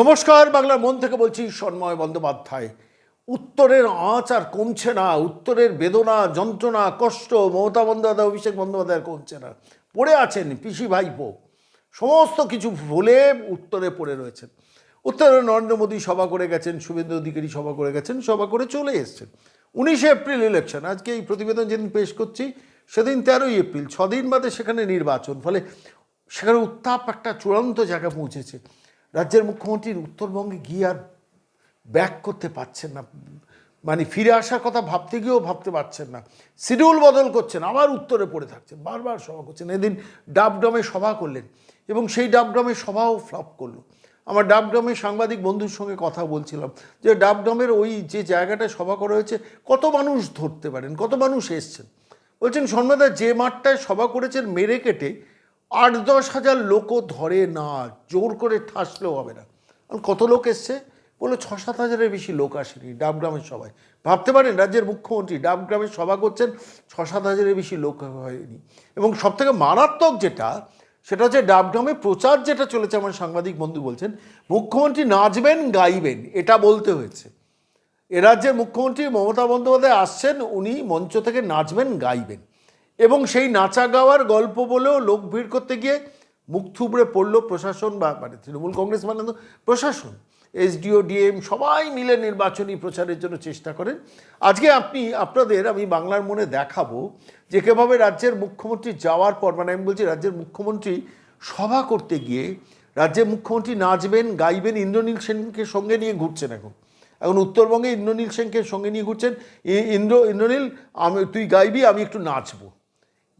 নমস্কার, বাংলার মন থেকে বলছি সন্ময় বন্দ্যোপাধ্যায়। উত্তরের আঁচ আর কমছে না, উত্তরের বেদনা, যন্ত্রণা, কষ্ট, মমতা বন্দ্যোপাধ্যায়, অভিষেক বন্দ্যোপাধ্যায় কমছে না। পড়ে আছেন পিসি ভাইপো। সমস্ত কিছু ভুলে উত্তরে পড়ে রয়েছেন। উত্তরে নরেন্দ্র মোদী সভা করে গেছেন, শুভেন্দু অধিকারী সভা করে গেছেন, সভা করে চলে এসছেন। উনিশে এপ্রিল ইলেকশন আজকে এই প্রতিবেদন যেদিন পেশ করছি, সেদিন তেরোই এপ্রিল, ছদিন বাদে সেখানে নির্বাচন, ফলে সেখানে উত্তাপ একটা চূড়ান্ত জায়গায় পৌঁছেছে। রাজ্যের মুখ্যমন্ত্রীর উত্তরবঙ্গে গিয়ে আর ব্যাক করতে পারছেন না। মানে ফিরে আসার কথা ভাবতে গিয়েও ভাবতে পারছেন না। শিডিউল বদল করছেন, আবার উত্তরে পড়ে থাকছেন, বারবার সভা করছেন। এদিন ডাবডমে সভা করলেন এবং সেই ডাবডমে সভাও ফ্লপ করল। আমার ডাবডমে সাংবাদিক বন্ধুর সঙ্গে কথা বলছিলাম যে ডাবডমের ওই যে জায়গাটায় সভা করা হয়েছে, কত মানুষ ধরতে পারেন, কত মানুষ এসছেন? বলছেন সন্ধ্যাদা যে মাঠটায় সভা করেছেন মেরে কেটে আট দশ হাজার লোকও ধরে না, জোর করে ঠাসলেও হবে না। কত লোক এসছে? বলল ছ সাত হাজারের বেশি লোক আসেনি ডাবগ্রামের সভায়। ভাবতে পারেন রাজ্যের মুখ্যমন্ত্রী ডাবগ্রামের সভা করছেন, ছ সাত হাজারের বেশি লোক হয়নি। এবং সবথেকে মারাত্মক যেটা, সেটা হচ্ছে ডাবগ্রামে প্রচার যেটা চলেছে, আমার সাংবাদিক বন্ধু বলছেন, মুখ্যমন্ত্রী নাচবেন, গাইবেন, এটা বলতে হয়েছে। এ রাজ্যের মুখ্যমন্ত্রী মমতা বন্দ্যোপাধ্যায় আসছেন, উনি মঞ্চ থেকে নাচবেন, গাইবেন। এবং সেই নাচা গাওয়ার গল্প বলেও লোক ভিড় করতে গিয়ে মুখ থুবড়ে পড়ল প্রশাসন বা মানে তৃণমূল কংগ্রেস মানে তো প্রশাসন। এসডিও, ডিএম সবাই মিলে নির্বাচনী প্রচারের জন্য চেষ্টা করেন। আজকে আপনি, আপনাদের আমি বাংলার মনে দেখাবো যে কীভাবে রাজ্যের মুখ্যমন্ত্রী যাওয়ার পর মানে আমি বলছি রাজ্যের মুখ্যমন্ত্রী সভা করতে গিয়ে রাজ্যের মুখ্যমন্ত্রী নাচবেন, গাইবেন, ইন্দ্রনীল সেনকে সঙ্গে নিয়ে ঘুরছেন এখন। এখন উত্তরবঙ্গে ইন্দ্রনীল সেনকে সঙ্গে নিয়ে ঘুরছেন। ইন্দ্র, ইন্দ্রনীল, আমি, তুই গাইবি, আমি একটু নাচবো।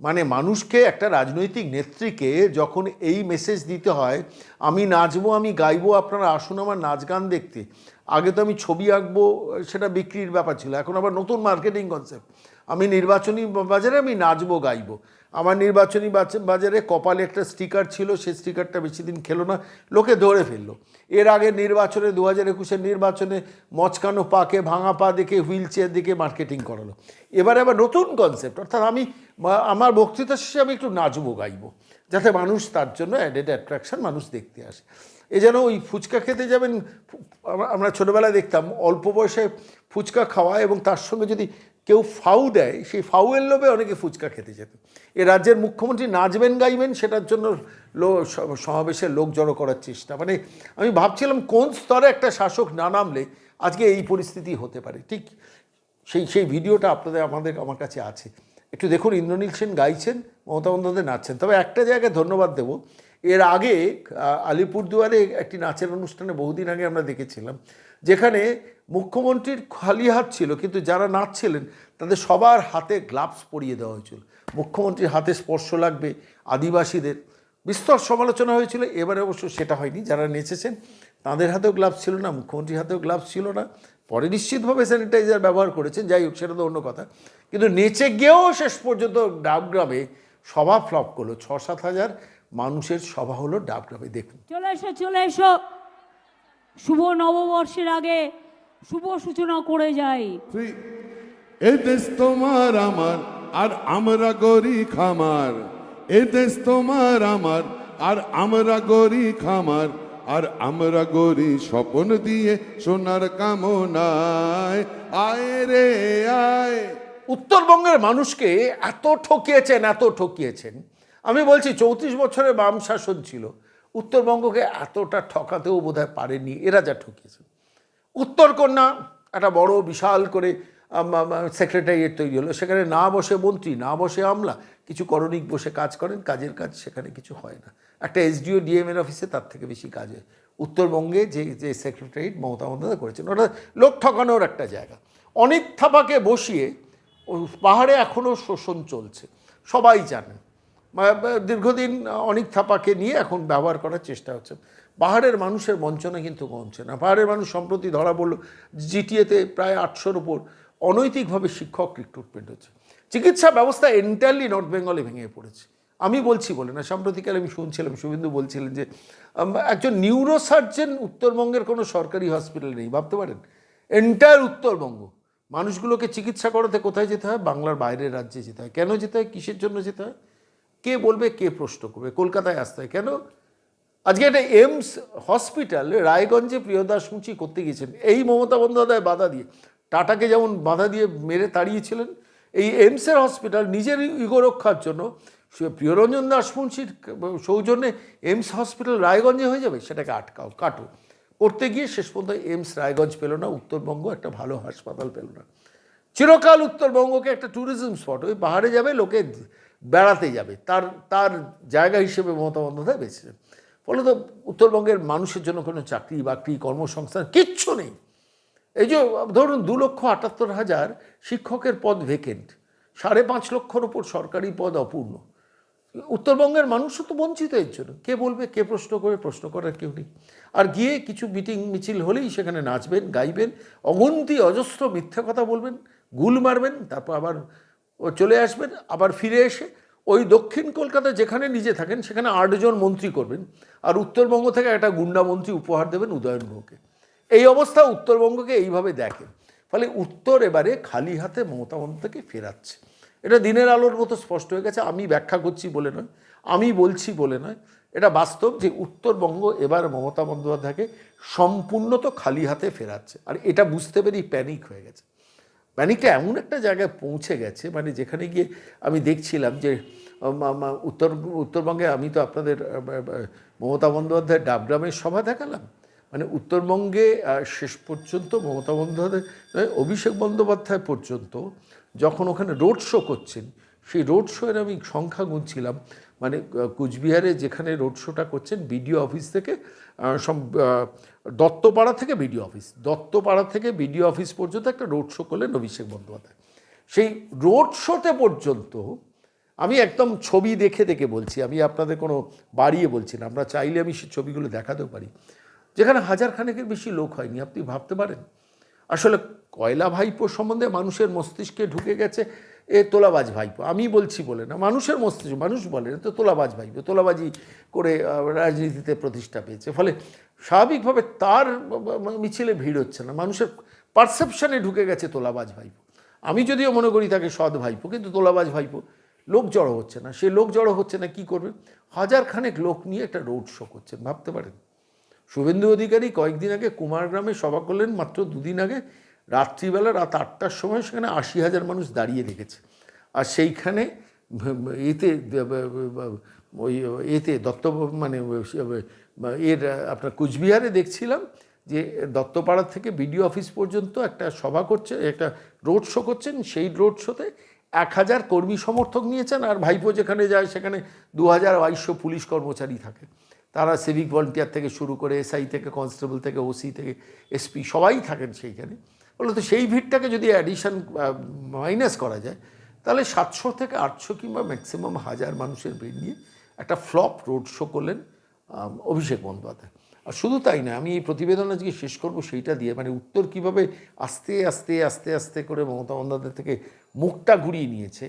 মানে মানুষকে একটা রাজনৈতিক নেত্রীকে যখন এই মেসেজ দিতে হয়, আমি নাচবো, আমি গাইবো, আপনারা আসুন আমার নাচ গান দেখতে। আগে তো আমি ছবি আঁকবো, সেটা বিক্রির ব্যাপার ছিল। এখন আবার নতুন মার্কেটিং কনসেপ্ট আমি নির্বাচনী বাজারে আমি নাচবো, গাইবো। আমার নির্বাচনী বাজারে কপালে একটা স্টিকার ছিল, সেই স্টিকারটা বেশি দিন খেলো না, লোকে ধরে ফেলল। এর আগে নির্বাচনে, দু হাজার একুশের নির্বাচনে মচকানো পাকে, ভাঙা পা দেখে, হুইল চেয়ার দেখে মার্কেটিং করালো। এবারে আবার নতুন কনসেপ্ট অর্থাৎ আমি আমার বক্তৃতা শেষে আমি একটু নাচবো, গাইবো, যাতে মানুষ তার জন্য অ্যাডেড অ্যাট্রাকশন মানুষ দেখতে আসে। এ যেন ওই ফুচকা খেতে যাবেন আমরা- আমরা ছোটোবেলায় দেখতাম, অল্প বয়সে ফুচকা খাওয়া এবং তার সঙ্গে যদি কেউ ফাউ দেয়, সেই ফাউয়ের লোভে অনেকে ফুচকা খেতে যেত। এ রাজ্যের মুখ্যমন্ত্রী নাচবেন গাইবেন, সেটার জন্য লো সমাবেশে লোক জড়ো করার চেষ্টা। মানে আমি ভাবছিলাম কোন স্তরে একটা শাসক না নামলে আজকে এই পরিস্থিতি হতে পারে। ঠিক সেই সেই ভিডিওটা আপনাদের, আমাদের, আমার কাছে আছে। একটু দেখুন, ইন্দ্রনীল সেন গাইছেন, মমতা বন্দ্যোপাধ্যায় নাচছেন। তবে একটা জায়গায় ধন্যবাদ দেব, এর আগে আলিপুরদুয়ারে একটি নাচের অনুষ্ঠানে বহুদিন আগে আমরা দেখেছিলাম যেখানে মুখ্যমন্ত্রীর খালি হাত ছিল, কিন্তু যারা নাচছিলেন, তাদের সবার হাতে গ্লাভস পরিয়ে দেওয়া হয়েছিল। মুখ্যমন্ত্রীর হাতে স্পর্শ লাগবে আদিবাসীদের। বিস্তর সমালোচনা হয়েছিল, এবারে অবশ্য সেটা হয়নি। যারা নেচেছেন, তাদের হাতেও গ্লাভস ছিল না, মুখ্যমন্ত্রীর হাতেও গ্লাভস ছিল না। পরে নিশ্চিতভাবে স্যানিটাইজার ব্যবহার করেছেন, যাই হোক, সেটা তো অন্য কথা। কিন্তু নেচে গিয়েও শেষ পর্যন্ত ডাবগ্রামে সভা ফ্লপ করল। ছ সাত হাজার মানুষের সভা হলো ডাবগ্রামে। দেখুন। চলে এসো চলে এসো। শুভ নববর্ষের আগে শুভ সূচনা করে যাই। তুই এ দেশ তোমার আমার আর আমরা গরি খামার এ দেশ তোমার আমার আর আমরা গরি খামার আর আমরা গরি স্বপন দিয়ে সোনার কামনায়। আয় রে আয়। উত্তরবঙ্গের মানুষকে এত ঠকিয়েছেন এত ঠকিয়েছেন। আমি বলছি চৌত্রিশ বছরের বাম শাসন ছিল। উত্তরবঙ্গকে এতটা ঠকাতেও বোধহয় পারেনি, এরা যা ঠকিয়েছেন উত্তরকন্যা একটা বড় বিশাল করে সেক্রেটারিয়েট তৈরি হলো। সেখানে না বসে মন্ত্রী, না বসে আমলা, কিছু করণিক বসে কাজ করেন, কাজের কাজ সেখানে কিছু হয় না। একটা এসডিও ডিএমএর অফিসে তার থেকে বেশি কাজ হয়। উত্তরবঙ্গে যে যে সেক্রেটারিয়েট মমতা বন্দ্যোপাধ্যায় করেছেন, ওটা লোক ঠকানোর একটা জায়গা। অনেক থাপাকে বসিয়ে পাহাড়ে এখনও শোষণ চলছে। সবাই বা দীর্ঘদিন অনেক থাপাকে নিয়ে এখন ব্যবহার করার চেষ্টা হচ্ছে। পাহাড়ের মানুষের বঞ্চনা কিন্তু কমছে না। পাহাড়ের মানুষ সম্প্রতি ধরা পড়ল জিটিএতে প্রায় আটশোর ওপর অনৈতিকভাবে শিক্ষক রিক্রুটমেন্ট হচ্ছে। চিকিৎসা ব্যবস্থা এন্টায়ারলি নর্থ বেঙ্গলে ভেঙে পড়েছে। আমি বলছি বলে না, সাম্প্রতিককালে আমি শুনছিলাম, শুভেন্দু বলছিলেন যে একজন নিউরোসার্জেন উত্তরবঙ্গের কোনো সরকারি হসপিটাল নেই, ভাবতে পারেন? এন্টায়ার উত্তরবঙ্গ। মানুষগুলোকে চিকিৎসা করাতে কোথায় যেতে হয়? বাংলার বাইরের রাজ্যে যেতে হয়। কেন যেতে হয়? কিসের জন্য যেতে হয়? কে বলবে, কে প্রশ্ন করবে? কলকাতায় আসতে হয়। কেন? আজকে একটা এমস হসপিটাল, রায়গঞ্জে প্রিয়দাস মুচি করতে গিয়েছেন এই মমতা বন্দ্যোপাধ্যায় বাধা দিয়ে, টাটাকে যেমন বাধা দিয়ে মেরে তাড়িয়েছিলেন, এই এমসের হসপিটাল নিজের ইগো রক্ষার জন্য প্রিয়রঞ্জন দাস মুন্সির সৌজন্যে এমস হসপিটাল রায়গঞ্জে হয়ে যাবে, সেটাকে আটকাও, কাটো। করতে গিয়ে শেষ পর্যন্ত এমস রায়গঞ্জ পেল না, উত্তরবঙ্গ একটা ভালো হাসপাতাল পেল না। চিরকাল উত্তরবঙ্গকে একটা ট্যুরিজম স্পট ওই পাহাড়ে যাবে, লোকে বেড়াতে যাবে। তার তার জায়গা হিসেবে মমতা বন্দ্যোপাধ্যায় বেছেছেন ফলে তো উত্তরবঙ্গের মানুষের জন্য কোনো চাকরি বাকরি, কর্মসংস্থান কিচ্ছু নেই। এই যে, ধরুন দু লক্ষ আটাত্তর হাজার শিক্ষকের পদ ভেকেন্ট সাড়ে পাঁচ লক্ষর ওপর সরকারি পদ অপূর্ণ। উত্তরবঙ্গের মানুষও তো বঞ্চিত এর জন্য। কে বলবে, কে প্রশ্ন করে প্রশ্ন করার কেউ নেই। আর গিয়ে কিছু মিটিং মিছিল হলেই সেখানে নাচবেন, গাইবেন অগন্তি অজস্র মিথ্যা কথা বলবেন, গুল মারবেন, তারপর আবার ও চলে আসবেন, আবার ফিরে এসে ওই দক্ষিণ কলকাতা যেখানে নিজে থাকেন, সেখানে আটজন মন্ত্রী করবেন। আর উত্তরবঙ্গ থেকে একটা গুন্ডা মন্ত্রী উপহার দেবেন উদয়ন গুহকে। এই অবস্থা উত্তরবঙ্গকে এইভাবে দেখে। ফলে উত্তর এবারে খালি হাতে মমতা বন্দ্যোপাধ্যায়কে ফেরাচ্ছে। এটা দিনের আলোর মতো স্পষ্ট হয়ে গেছে, আমি ব্যাখ্যা করছি বলে নয়, আমি বলছি বলে নয়। এটা বাস্তব যে উত্তরবঙ্গ এবার মমতা বন্দ্যোপাধ্যায়কে সম্পূর্ণ তো খালি হাতে ফেরাচ্ছে। আর এটা বুঝতে পেরেই প্যানিক হয়ে গেছে। প্যানিকটা এমন একটা জায়গায় পৌঁছে গেছে মানে যেখানে গিয়ে আমি দেখছিলাম যে উত্তর, উত্তরবঙ্গে আমি তো আপনাদের মমতা বন্দ্যোপাধ্যায়ের ডাবগ্রামের সভা দেখালাম। মানে উত্তরবঙ্গে শেষ পর্যন্ত মমতা বন্দ্যোপাধ্যায় অভিষেক বন্দ্যোপাধ্যায় পর্যন্ত যখন ওখানে রোড শো করছেন, সেই রোড শোয়ের আমি সংখ্যা গুনছিলাম মানে কুচবিহারে যেখানে রোড শোটা করছেন, বিডিও অফিস থেকে দত্তপাড়া থেকে বিডিও অফিস দত্তপাড়া থেকে বিডিও অফিস পর্যন্ত একটা রোড শো করলেন অভিষেক বন্দ্যোপাধ্যায়। সেই রোড শোতে পর্যন্ত আমি একদম ছবি দেখে দেখে বলছি, আমি আপনাদের কোনো বাড়িয়ে বলছি না আমরা চাইলে আমি সেই ছবিগুলো দেখাতেও পারি। যেখানে হাজার খানেকের বেশি লোক হয়নি, আপনি ভাবতে পারেন? আসলে কয়লা ভাইপো সম্বন্ধে মানুষের মস্তিষ্কে ঢুকে গেছে এ তোলাবাজ ভাইপো, আমি বলছি বলে না, মানুষের মস্তিষ্ক, মানুষ বলে না, তো তোলাবাজ ভাইপো, তোলাবাজি করে রাজনীতিতে প্রতিষ্ঠা পেয়েছে, ফলে স্বাভাবিকভাবে তার মিছিলে ভিড় হচ্ছে না, মানুষের পারসেপশনে ঢুকে গেছে তোলাবাজ ভাইপো। আমি যদিও মনে করি তাকে সৎ ভাইপো, কিন্তু তোলাবাজ ভাইপো লোক জড়ো হচ্ছে না, সে লোক জড়ো হচ্ছে না, কি করবে? হাজার খানেক লোক নিয়ে একটা রোড শো করছেন ভাবতে পারেন। শুভেন্দু অধিকারী কয়েকদিন আগে কুমারগ্রামে সভা করলেন, মাত্র দুদিন আগে রাত্রিবেলা রাত আটটার সময় সেখানে আশি হাজার মানুষ দাঁড়িয়ে দেখেছে আর সেইখানে এতে ওই এতে দত্ত মানে এর আপনার কুচবিহারে দেখছিলাম যে দত্তপাড়া থেকে বিডিও অফিস পর্যন্ত একটা সভা করছে, একটা রোড শো করছেন। সেই রোড শোতে এক হাজার কর্মী সমর্থক নিয়েছেন আর ভাইপো যেখানে যায় সেখানে দু হাজার বাইশশো পুলিশ কর্মচারী থাকে। তারা সিভিক ভলেন্টিয়ার থেকে শুরু করে এসআই থেকে কনস্টেবল থেকে ওসি থেকে এসপি সবাই থাকেন সেইখানে। বলে তো সেই ভিড়টাকে যদি অ্যাডিশন মাইনাস করা যায়, তাহলে সাতশো থেকে আটশো কিংবা ম্যাক্সিমাম হাজার মানুষের ভিড় নিয়ে একটা ফ্লপ রোড শো করলেন অভিষেক বন্দ্যোপাধ্যায়। আর শুধু তাই না, আমি এই প্রতিবেদন আজকে শেষ করব সেইটা দিয়ে মানে উত্তর কীভাবে আস্তে আস্তে আস্তে আস্তে করে মমতা বন্দ্যোপাধ্যায় থেকে মুখটা ঘুরিয়ে নিয়েছে,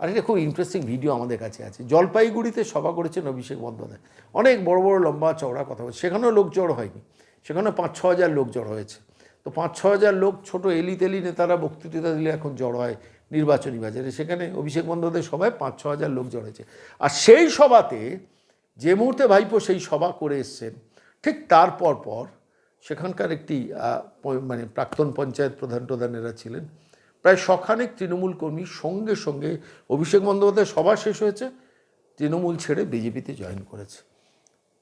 আর এটা খুব ইন্টারেস্টিং ভিডিও আমাদের কাছে আছে। জলপাইগুড়িতে সভা করেছেন অভিষেক বন্দ্যোপাধ্যায়। অনেক বড় বড়, লম্বা, চওড়া কথা বলছে। সেখানেও লোক জড়ো হয়নি। সেখানেও পাঁচ, ছ হাজার লোক জড়ো হয়েছে। তো পাঁচ ছ হাজার লোক, ছোট এলি তেলি নেতারা বক্তৃতা দিলে এখন জড়ো হয় নির্বাচনী বাজারে। সেখানে অভিষেক বন্দ্যোপাধ্যায় সভায় পাঁচ ছ হাজার লোক জড়ো হয়েছে। আর সেই সভাতে যে মুহূর্তে ভাইপো সেই সভা করে এসছেন, ঠিক তারপর পর সেখানকার একটি মানে প্রাক্তন পঞ্চায়েত প্রধান প্রধানেরা ছিলেন। প্রায় শখানেক তৃণমূল কর্মী সঙ্গে সঙ্গে অভিষেক বন্দ্যোপাধ্যায় সভা শেষ হয়েছে, তৃণমূল ছেড়ে বিজেপিতে জয়েন করেছে।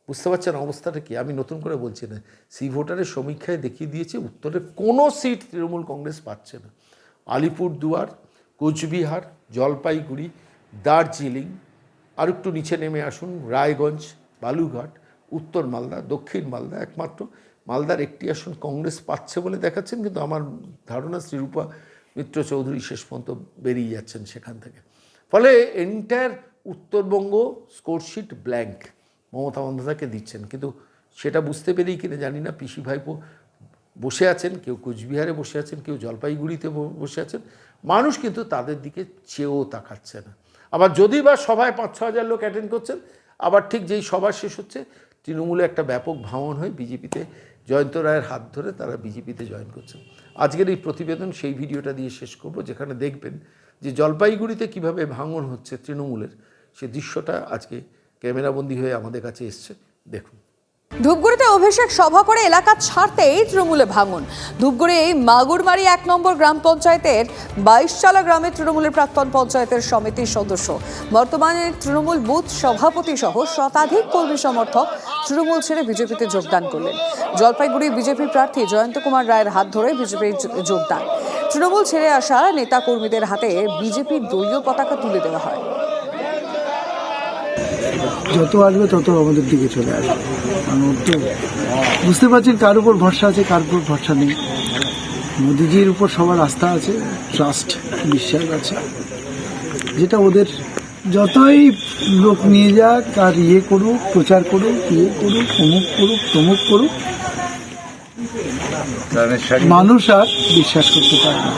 বুঝতে পারছেন অবস্থাটা কি? আমি নতুন করে বলছি না। সি ভোটারের সমীক্ষায় দেখিয়ে দিয়েছে, উত্তরে কোনো সিট তৃণমূল কংগ্রেস পাচ্ছে না। আলিপুর দুয়ার কোচবিহার, জলপাইগুড়ি, দার্জিলিং আর একটু নিচে নেমে আসুন, রায়গঞ্জ বালুঘাট উত্তর মালদা, দক্ষিণ মালদা একমাত্র। মালদার একটি আসন কংগ্রেস পাচ্ছে বলে দেখাচ্ছেন, কিন্তু আমার ধারণা শ্রীরূপা মিত্র চৌধুরী শেষ পর্যন্ত বেরিয়ে যাচ্ছেন সেখান থেকে। ফলে entire Uttarbanga scoresheet blank Mamata বন্দ্যোপাধ্যায়কে দিচ্ছেন। কিন্তু সেটা বুঝতে পেরেই কিনা জানি না, পিসি ভাইপো বসে আছেন, কেউ কোচবিহারে বসে আছেন, কেউ জলপাইগুড়িতে বসে আছেন। মানুষ কিন্তু তাদের দিকে চেয়েও তাকাচ্ছে না। আবার যদি বা সভায় পাঁচ ছ হাজার লোক অ্যাটেন্ড করছেন, আবার ঠিক যেই সভা শেষ হচ্ছে, তৃণমূলে একটা ব্যাপক ভাঙন হয়ে, বিজেপিতে জয়ন্ত রায়ের হাত ধরে তারা বিজেপিতে জয়েন করছেন। আজকের এই প্রতিবেদন, সেই ভিডিওটা দিয়ে শেষ করব, যেখানে দেখবেন যে জলপাইগুড়িতে কীভাবে ভাঙন হচ্ছে তৃণমূলের, সে দৃশ্যটা আজকে ক্যামেরাবন্দি হয়ে আমাদের কাছে এসছে। দেখুন। ধূপগুড়িতে অভিষেক সভা করে এলাকা ছাড়তেই তৃণমূলে ভাঙন। ধূপগুড়ি মাগুরমারি এক নম্বর গ্রাম পঞ্চায়েতের বাইশচালা গ্রামের তৃণমূলের প্রাক্তন পঞ্চায়েতের সমিতির সদস্য। বর্তমানে তৃণমূল বুথ সভাপতি সহ শতাধিক কর্মী সমর্থক তৃণমূল ছেড়ে বিজেপিতে যোগদান করলেন। জলপাইগুড়ি বিজেপি প্রার্থী জয়ন্ত কুমার রায়ের হাত ধরে বিজেপির যোগদান। তৃণমূল ছেড়ে আসা নেতা কর্মীদের হাতে বিজেপির দলীয় পতাকা তুলে দেওয়া হয়। যত আসবে তত আমাদের দিকে চলে আসবে। কারণ তো বুঝতে পারছেন কার উপর ভরসা আছে কার উপর ভরসা নেই। মোদিজির উপর সবার আস্থা আছে ট্রাস্ট বিশ্বাস আছে। যেটা ওদের যতই লোক নিয়ে যাক আর ইয়ে করুক প্রচার করুক ইয়ে করুক অমুক করুক তমুক করুক মানুষ আর বিশ্বাস করতে পারে না।